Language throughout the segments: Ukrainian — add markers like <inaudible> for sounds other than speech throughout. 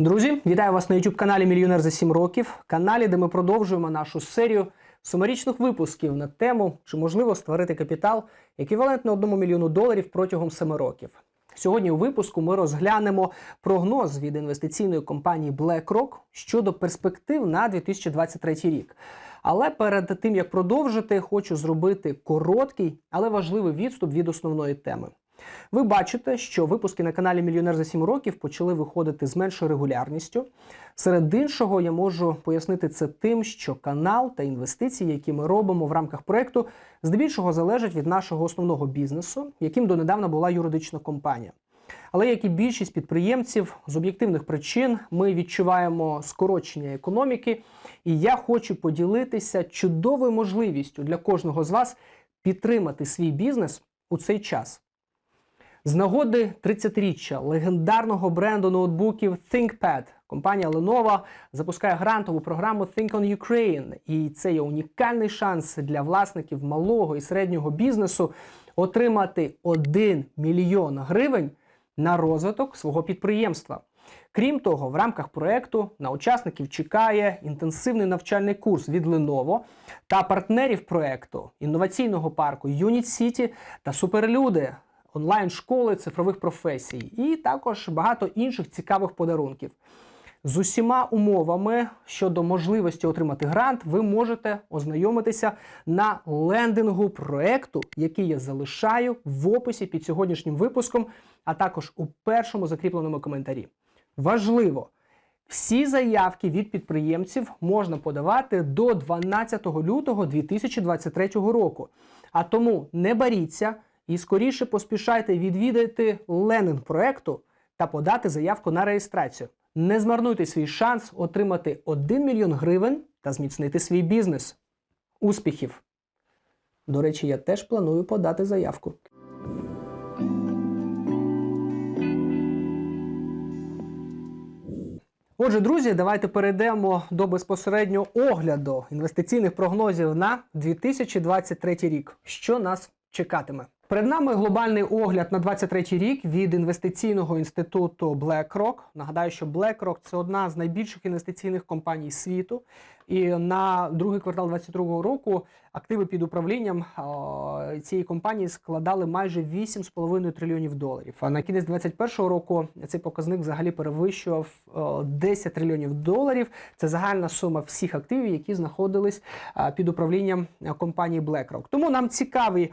Друзі, вітаю вас на youtube каналі Мільйонер за 7 років. Каналі, де ми продовжуємо нашу серію сумерічних випусків на тему, чи можливо створити капітал еквівалентно 1 мільйону доларів протягом 7 років. Сьогодні у випуску ми розглянемо прогноз від інвестиційної компанії BlackRock щодо перспектив на 2023 рік. Але перед тим як продовжити, хочу зробити короткий, але важливий відступ від основної теми. Ви бачите, що випуски на каналі Мільйонер за 7 років почали виходити з меншою регулярністю. Серед іншого, я можу пояснити це тим, що канал та інвестиції, які ми робимо в рамках проекту, здебільшого залежать від нашого основного бізнесу, яким донедавна була юридична компанія. Але як і більшість підприємців, з об'єктивних причин ми відчуваємо скорочення економіки, і я хочу поділитися чудовою можливістю для кожного з вас підтримати свій бізнес у цей час. З нагоди 30-річчя легендарного бренду ноутбуків ThinkPad компанія Lenovo запускає грантову програму Think on Ukraine. І це є унікальний шанс для власників малого і середнього бізнесу отримати 1 мільйон гривень на розвиток свого підприємства. Крім того, в рамках проекту на учасників чекає інтенсивний навчальний курс від Lenovo та партнерів проекту інноваційного парку Unit City та Суперлюди онлайн-школи цифрових професій, і також багато інших цікавих подарунків. З усіма умовами щодо можливості отримати грант, ви можете ознайомитися на лендингу проекту, який я залишаю в описі під сьогоднішнім випуском, а також у першому закріпленому коментарі. Важливо! Всі заявки від підприємців можна подавати до 12 лютого 2023 року. А тому не боріться і скоріше поспішайте відвідати ленінг проекту та подати заявку на реєстрацію. Не змарнуйте свій шанс отримати 1 мільйон гривень та зміцнити свій бізнес. Успіхів! До речі, я теж планую подати заявку. Отже, друзі, давайте перейдемо до безпосереднього огляду інвестиційних прогнозів на 2023 рік. Що нас чекатиме? Перед нами глобальний огляд на 23 рік від інвестиційного інституту BlackRock. Нагадаю, що BlackRock – це одна з найбільших інвестиційних компаній світу. І на другий квартал 2022 року активи під управлінням цієї компанії складали майже 8,5 трильйонів доларів. А на кінець 2021 року цей показник взагалі перевищував о, 10 трильйонів доларів. Це загальна сума всіх активів, які знаходились під управлінням компанії BlackRock. Тому нам цікаві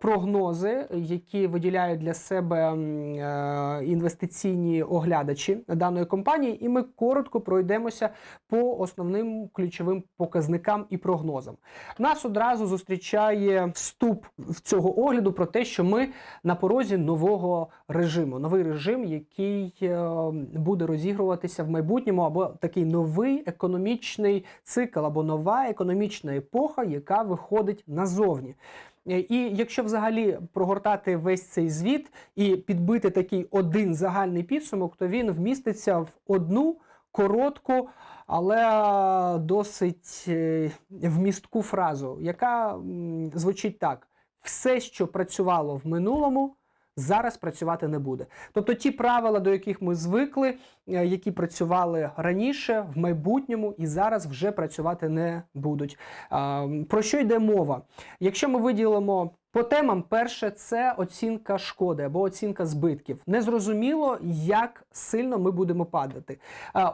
прогнози, які виділяють для себе е, інвестиційні оглядачі даної компанії, і ми коротко пройдемося по основним ключовим показникам і прогнозам. Нас одразу зустрічає вступ в цього огляду про те, що ми на порозі нового режиму, новий режим, який е, буде розігруватися в майбутньому, або такий новий економічний цикл, або нова економічна епоха, яка виходить назовні. Е, І якщо взагалі прогортати весь цей звіт і підбити такий один загальний підсумок, то він вміститься в одну коротку, але досить е, вмістку фразу, яка звучить так: все, що працювало в минулому. Зараз працювати не буде. Тобто ті правила, до яких ми звикли, е, які працювали раніше, в майбутньому і зараз вже працювати не будуть. Про що йде мова? Якщо ми виділимо по темам, перше це оцінка шкоди або оцінка збитків. Незрозуміло, як сильно ми будемо падати.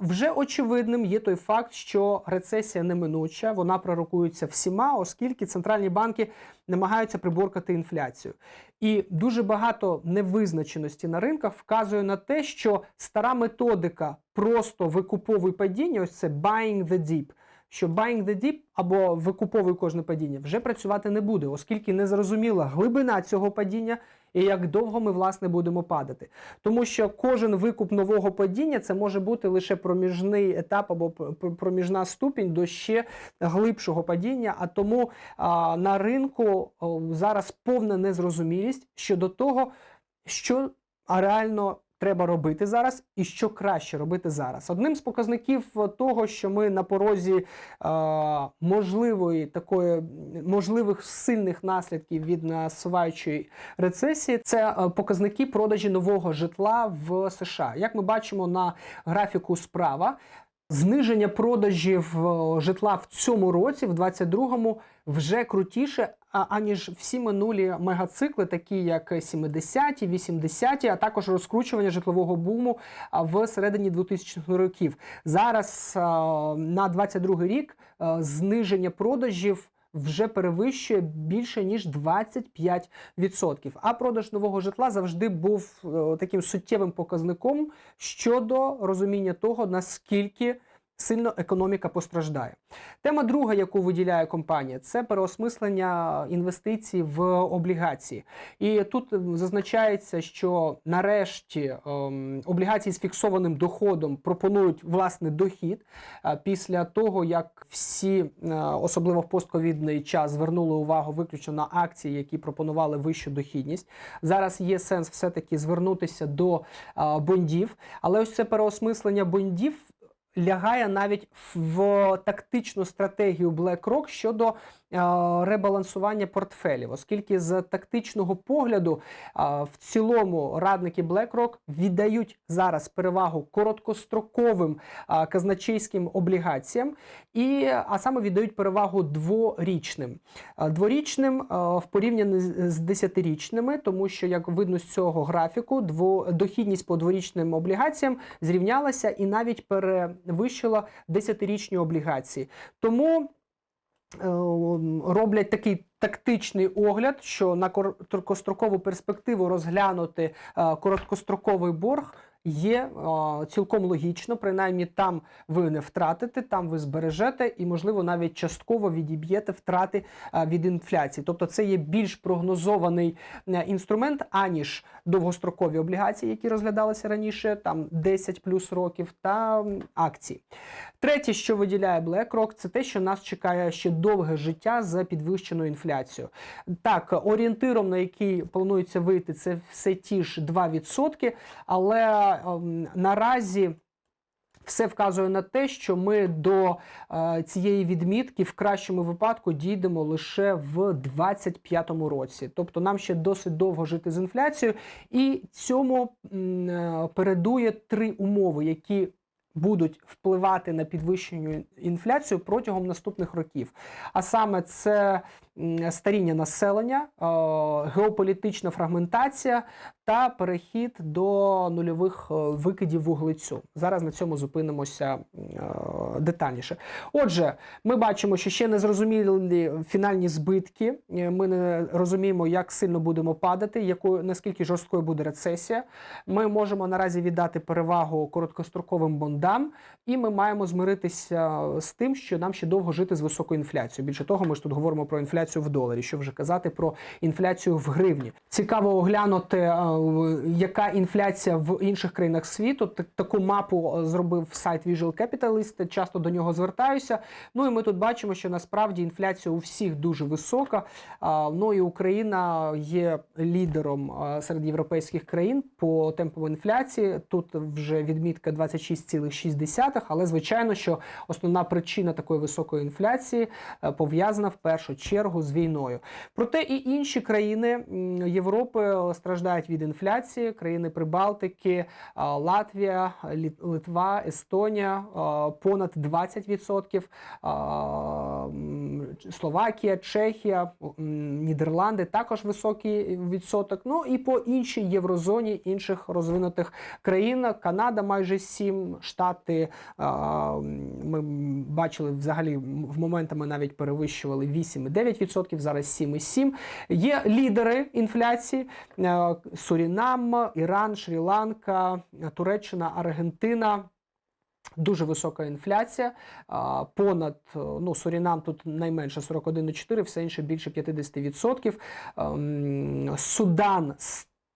Вже очевидним є той факт, що рецесія неминуча, вона пророкується всіма, оскільки центральні банки намагаються приборкати інфляцію. І дуже багато невизначеності на ринках вказує на те, що стара методика просто викуповуй падіння, ось це buying the dip, що buying the dip або викуповуй кожне падіння вже працювати не буде, оскільки не зрозуміла глибина цього падіння і як довго ми власне будемо падати. Тому що кожен викуп нового падіння це може бути лише проміжний етап або пр- проміжна ступінь до ще глибшого падіння. А тому а, на ринку о, зараз повна незрозумілість щодо того, що а реально треба робити зараз, і що краще робити зараз. Одним з показників е, того, що ми на порозі е, можливої такої можливих сильних наслідків від насуваючої рецесії, це е, показники продажі нового житла в США. Як ми бачимо на графіку справа. Зниження продажів е, житла в цьому році, в 22-му, вже крутіше, аніж всі минулі мегацикли, такі як 70-ті, 80-ті, а також розкручування житлового буму в середині 2000-х років. Зараз на 22-й рік зниження продажів. Вже перевищує більше ніж 25%. А продаж нового житла завжди був е, таким суттєвим показником щодо розуміння того, наскільки сильно економіка постраждає. Тема друга, яку виділяє компанія, це переосмислення інвестицій в облігації. І тут зазначається, що нарешті ем, облігації з фіксованим доходом пропонують власне дохід е, після того, як всі, е, особливо в постковідний час, звернули увагу виключно на акції, які пропонували вищу дохідність. Зараз є сенс все-таки звернутися до е, бондів, але ось це переосмислення бондів лягає навіть в тактичну стратегію BlackRock щодо е, ребалансування портфелів, оскільки з тактичного погляду е, в цілому радники BlackRock віддають зараз перевагу короткостроковим е, казначейським облігаціям, і а саме віддають перевагу дворічним. Е, Дворічним е, в порівнянні з десятирічними, тому що як видно з цього графіку, дво, дохідність по дворічним облігаціям зрівнялася і навіть перевищила десятирічні облігації. Тому е, роблять такий тактичний огляд, що на короткострокову перспективу розглянути е, короткостроковий борг. Є е, цілком логічно, принаймні там ви не втратите, там ви збережете і, можливо, навіть частково відіб'єте втрати е, від інфляції. Тобто, це є більш прогнозований е, інструмент, аніж довгострокові облігації, які розглядалися раніше, там 10 плюс років, та акції. Третє, що виділяє BlackRock, це те, що нас чекає ще довге життя за підвищеною інфляцією. Так, орієнтиром, на який планується вийти, це все ті ж 2%, але ем, наразі. Все вказує на те, що ми до е, цієї відмітки в кращому випадку дійдемо лише в 25-му році. Тобто нам ще досить довго жити з інфляцією, і цьому е, передує три умови, які будуть впливати на підвищення інфляцію протягом наступних років. А саме це старіння населення, е, геополітична фрагментація та перехід до нульових е, викидів вуглецю. Зараз на цьому зупинимося е, детальніше. Отже, ми бачимо, що ще не зрозумілі фінальні збитки. Е, Ми не розуміємо, як сильно будемо падати, якою наскільки жорсткою буде рецесія. Ми можемо наразі віддати перевагу короткостроковим бондам, і ми маємо змиритися з тим, що нам ще довго жити з високою інфляцією. Більше того, ми ж тут говоримо про інфляцію в доларі. Що вже казати про інфляцію в гривні. Цікаво оглянути, яка інфляція в інших країнах світу. Так- Таку мапу е, зробив сайт Visual Capitalist, Часто до нього звертаюся. Ну і ми тут бачимо, що насправді інфляція у всіх дуже висока. Ну і Україна є лідером серед європейських країн по темпу інфляції. Тут вже відмітка 26,6, але звичайно, що основна причина такої високої інфляції е, пов'язана в першу чергу з війною. Проте і інші країни Європи страждають від інфляції. Країни Прибалтики, Латвія, Литва, Естонія понад 20%, Словакія, Чехія, Нідерланди також високий відсоток. Ну і по іншій єврозоні інших розвинутих країн. Канада майже 7, Штати ми бачили взагалі в моментами навіть перевищували 8,9%, зараз 7,7%. Є лідери інфляції: е, Сурінам, Іран, Шрі-Ланка, Туреччина, Аргентина. Дуже висока інфляція, понад е, ну Сурінам тут найменше 41,4, все інше більше 50%. Судан Судан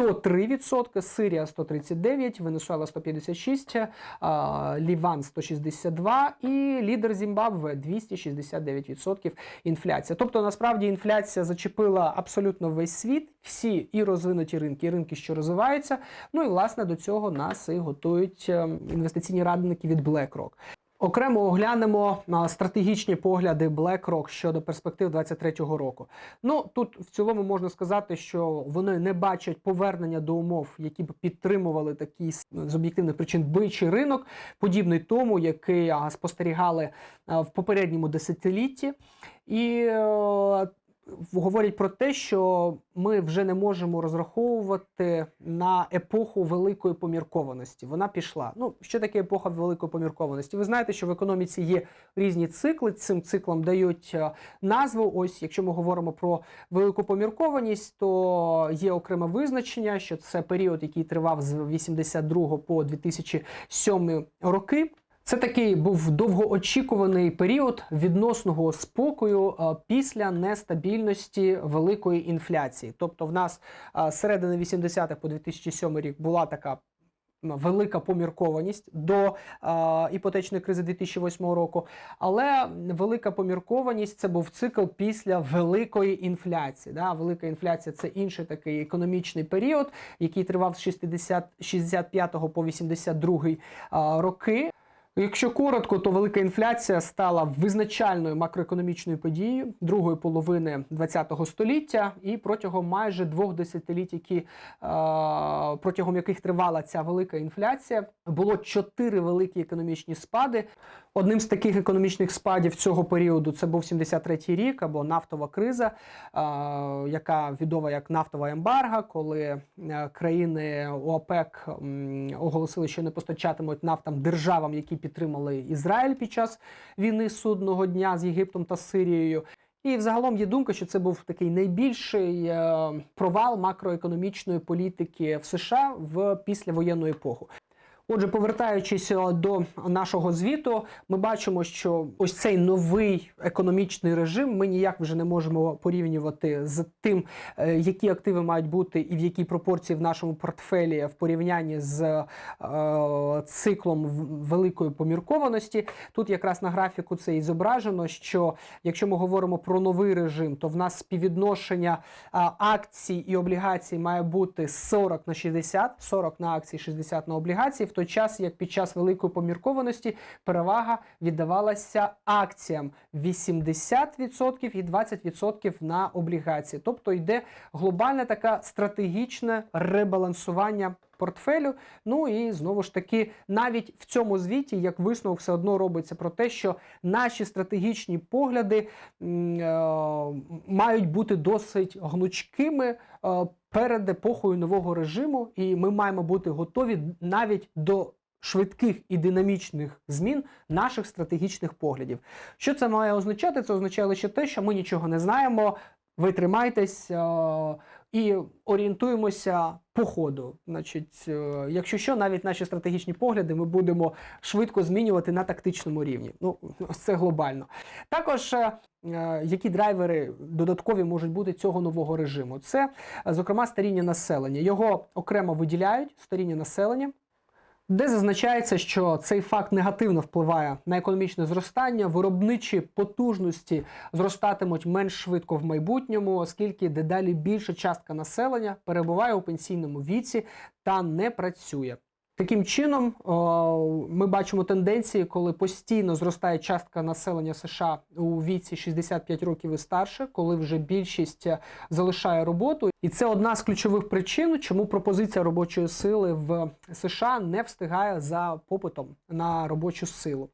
103%, Сирія 139, Венесуела 156, а, Ліван 162 і лідер Зімбабве 269% інфляція. Тобто, насправді інфляція зачепила абсолютно весь світ, всі і розвинуті ринки, і ринки, що розвиваються. Ну і власне до цього нас і готують е, інвестиційні радники від BlackRock. Окремо оглянемо стратегічні погляди BlackRock щодо перспектив 2023 року. Ну тут в цілому можна сказати, що вони не бачать повернення до умов, які б підтримували такий з об'єктивних причин бичий ринок, подібний тому, який спостерігали в попередньому десятилітті, і е, говорять про те, що ми вже не можемо розраховувати на епоху великої поміркованості. Вона пішла. Ну, що таке епоха великої поміркованості? Ви знаєте, що в економіці є різні цикли. Цим циклам дають е, назву. Ось, якщо ми говоримо про велику поміркованість, то є окреме визначення, що це період, який тривав з 82 по 2007 роки. Це такий був довгоочікуваний період відносного спокою е, після нестабільності великої інфляції. Тобто, в нас е, з середини 80-х по 2007 рік була така велика поміркованість до е, іпотечної кризи 2008 року. Але велика поміркованість це був цикл після великої інфляції. Да? Велика інфляція це інший такий економічний період, який тривав з 60, 65 по 82 е, роки. Якщо коротко, то велика інфляція стала визначальною макроекономічною подією другої половини ХХ століття, і протягом майже двох десятиліть, які е, протягом яких тривала ця велика інфляція, було чотири великі економічні спади. Одним з таких економічних спадів цього періоду це був 73-й рік або нафтова криза, е, яка відома як нафтова ембарга, коли е, країни ОПЕК оголосили, що не постачатимуть нафтам державам, які підтримали Ізраїль під час війни судного дня з Єгиптом та Сирією. І взагалом є думка, що це був такий найбільший е, провал макроекономічної політики в США в післявоєнну епоху. Отже, повертаючись е, до нашого звіту, ми бачимо, що ось цей новий економічний режим ми ніяк вже не можемо порівнювати з тим, е, які активи мають бути і в якій пропорції в нашому портфелі в порівнянні з е, циклом великої поміркованості. Тут якраз на графіку це і зображено, що якщо ми говоримо про новий режим, то в нас співвідношення акцій і облігацій має бути 40 на 60, 40 на акції, 60 на облігації, той час як під час великої поміркованості перевага віддавалася акціям 80% і 20% на облігації. Тобто йде глобальне таке стратегічне ребалансування портфелю. Ну і знову ж таки, навіть в цьому звіті, як висновок, все одно робиться про те, що наші стратегічні погляди е, мають бути досить гнучкими е, перед епохою нового режиму, і ми маємо бути готові навіть до. Швидких і динамічних змін наших стратегічних поглядів. Що це має означати? Це означає лише те, що ми нічого не знаємо. Ви тримайтесь е, і орієнтуємося по ходу. Значить, е, якщо що, навіть наші стратегічні погляди ми будемо швидко змінювати на тактичному рівні. Ну, це глобально. Також е, які драйвери додаткові можуть бути цього нового режиму? Це, зокрема, старіння населення. Його окремо виділяють старіння населення. Де зазначається, що цей факт негативно впливає на економічне зростання, виробничі потужності зростатимуть менш швидко в майбутньому, оскільки дедалі більша частка населення перебуває у пенсійному віці та не працює. Таким чином, ми бачимо тенденції, коли постійно зростає частка населення США у віці 65 років і старше, коли вже більшість е, залишає роботу, і це одна з ключових причин, чому пропозиція робочої сили в США не встигає за попитом на робочу силу.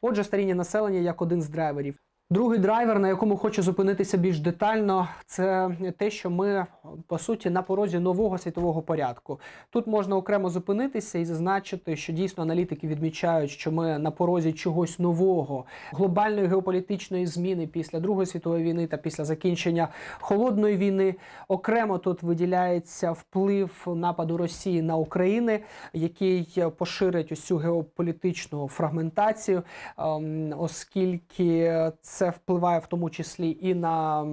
Отже, старіння населення як один з драйверів. Другий драйвер, на якому хочу зупинитися більш детально, це те, що ми по суті на порозі нового світового порядку. Тут можна окремо зупинитися і зазначити, що дійсно аналітики відмічають, що ми на порозі чогось нового, глобальної геополітичної зміни після Другої світової війни та після закінчення холодної війни. Окремо тут виділяється вплив нападу Росії на Україну, який поширить цю геополітичну фрагментацію, ем, оскільки це впливає в тому числі і на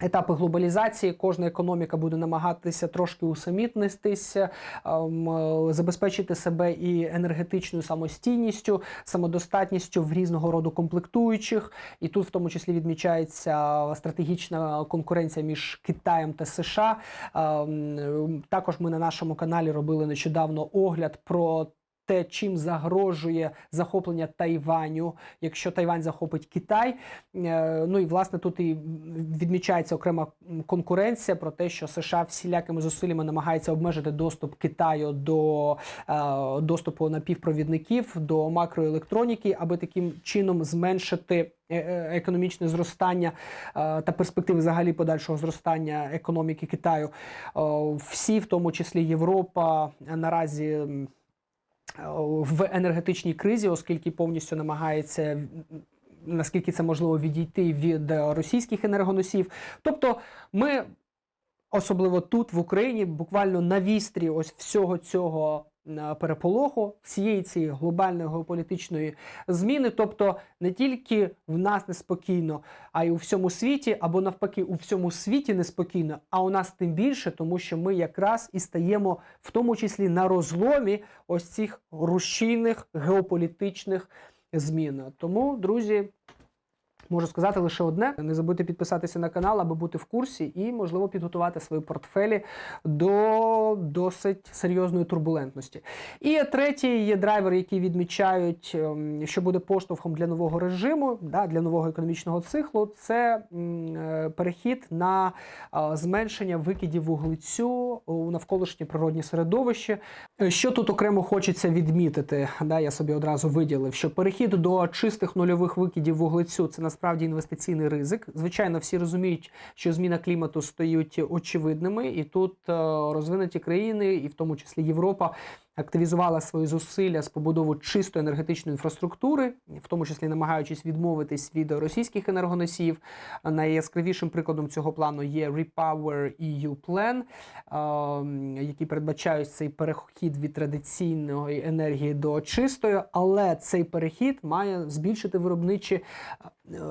Етапи глобалізації кожна економіка буде намагатися трошки усамітнитися, ем, е, забезпечити себе і енергетичною самостійністю, самодостатністю в різного роду комплектуючих. І тут, в тому числі, відмічається стратегічна конкуренція між Китаєм та США. Ем, Також ми на нашому каналі робили нещодавно огляд про. Те, чим загрожує захоплення Тайваню, якщо Тайвань захопить Китай. Е, Ну і власне тут і відмічається окрема конкуренція про те, що США всілякими зусиллями намагається обмежити доступ Китаю до е, доступу напівпровідників, до макроелектроніки, аби таким чином зменшити е, економічне зростання та перспективи взагалі подальшого зростання економіки Китаю. Всі, в тому числі Європа, наразі. В енергетичній кризі, оскільки повністю намагається наскільки це можливо відійти від російських енергоносів. Тобто, ми особливо тут, в Україні, буквально на вістрі ось всього цього переполоху, всієї цієї глобальної геополітичної зміни. Тобто не тільки в нас неспокійно, а й у всьому світі, або навпаки, у всьому світі неспокійно, а у нас тим більше, тому що ми якраз і стаємо в тому числі на розломі ось цих рушійних геополітичних змін. Тому, друзі. Можу сказати лише одне: не забудьте підписатися на канал, аби бути в курсі, і можливо підготувати свої портфелі до досить серйозної турбулентності. І третій є драйвер, який відмічають, ем, що буде поштовхом для нового режиму, для нового економічного циклу. Це е, перехід на е, зменшення викидів вуглецю у навколишнє природні середовище. Е, Що тут окремо хочеться відмітити, я собі одразу виділив, що перехід до чистих нульових викидів вуглецю це насправді інвестиційний ризик. Звичайно, всі розуміють, що зміна клімату стають очевидними, і тут е, розвинуті країни, і в тому числі Європа. Активізувала свої зусилля з побудови чистої енергетичної інфраструктури, в тому числі намагаючись відмовитись від російських енергоносіїв. Найяскравішим прикладом цього плану є Repower EU Plan, е, який передбачає цей перехід від традиційної енергії до чистої, але цей перехід має збільшити виробничі е,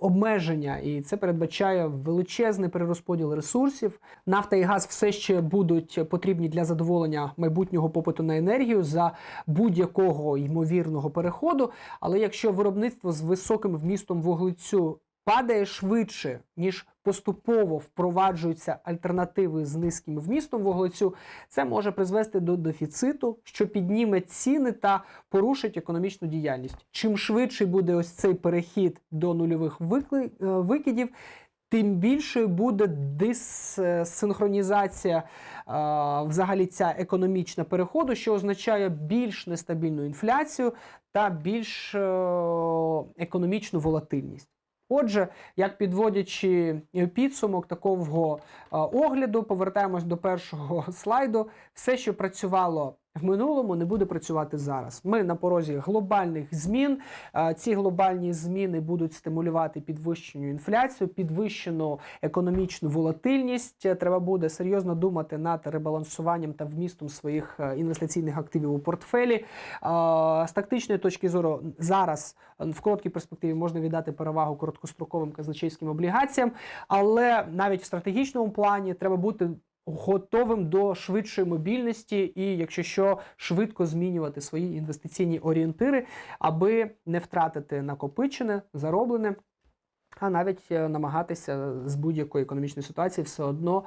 обмеження, і це передбачає величезний перерозподіл ресурсів. Нафта і газ все ще будуть потрібні для задоволення майбутнього попиту на енергію за будь-якого ймовірного переходу. Але якщо виробництво з високим вмістом вуглецю падає швидше, ніж поступово впроваджуються альтернативи з низьким вмістом вуглецю, це може призвести до дефіциту, що підніме ціни та порушить економічну діяльність. Чим швидше буде ось цей перехід до нульових е, викидів, тим більшою буде дissинхронізація е, взагалі ця економічна переходу, що означає більш нестабільну інфляцію та більш е, економічну волатильність. Отже, як підводячи підсумок такого е, огляду, повертаємось до першого <laughs> слайду. Все, що працювало в минулому, не буде працювати зараз. Ми на порозі глобальних змін. Ці глобальні зміни будуть стимулювати підвищену інфляцію, підвищену економічну волатильність. Треба буде серйозно думати над ребалансуванням та вмістом своїх е, інвестиційних активів у портфелі. З тактичної точки зору зараз е, в короткій перспективі можна віддати перевагу короткостроковим казначейським облігаціям, але навіть в стратегічному плані треба бути готовим до швидшої мобільності і, якщо що, швидко змінювати свої інвестиційні орієнтири, аби не втратити накопичене, зароблене. А навіть е, намагатися з будь-якої економічної ситуації все одно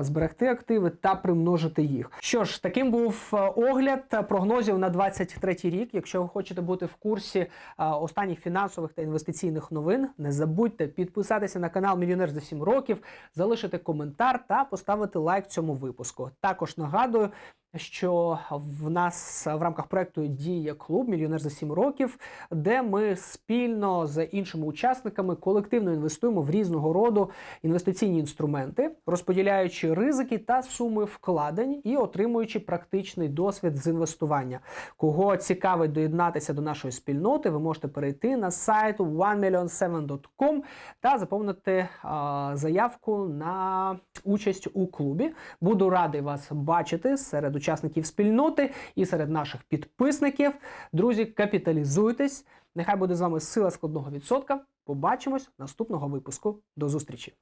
зберегти активи та примножити їх. Що ж, таким був е, огляд прогнозів на 23 рік. Якщо ви хочете бути в курсі останніх фінансових та інвестиційних новин, не забудьте підписатися на канал Мільйонер за 7 років, залишити коментар та поставити лайк цьому випуску. Також нагадую, що в нас в рамках проекту діє клуб Мільйонер за 7 років, де ми спільно з іншими учасниками колективно інвестуємо в різного роду інвестиційні інструменти, розподіляючи ризики та суми вкладень і отримуючи практичний досвід з інвестування. Кого цікавить доєднатися до нашої спільноти, ви можете перейти на сайт 1million7.com та заповнити заявку на участь у клубі. Буду радий вас бачити серед учасників спільноти і серед наших підписників. Друзі, капіталізуйтесь. Нехай буде з вами сила складного відсотка. Побачимось наступного випуску. До зустрічі!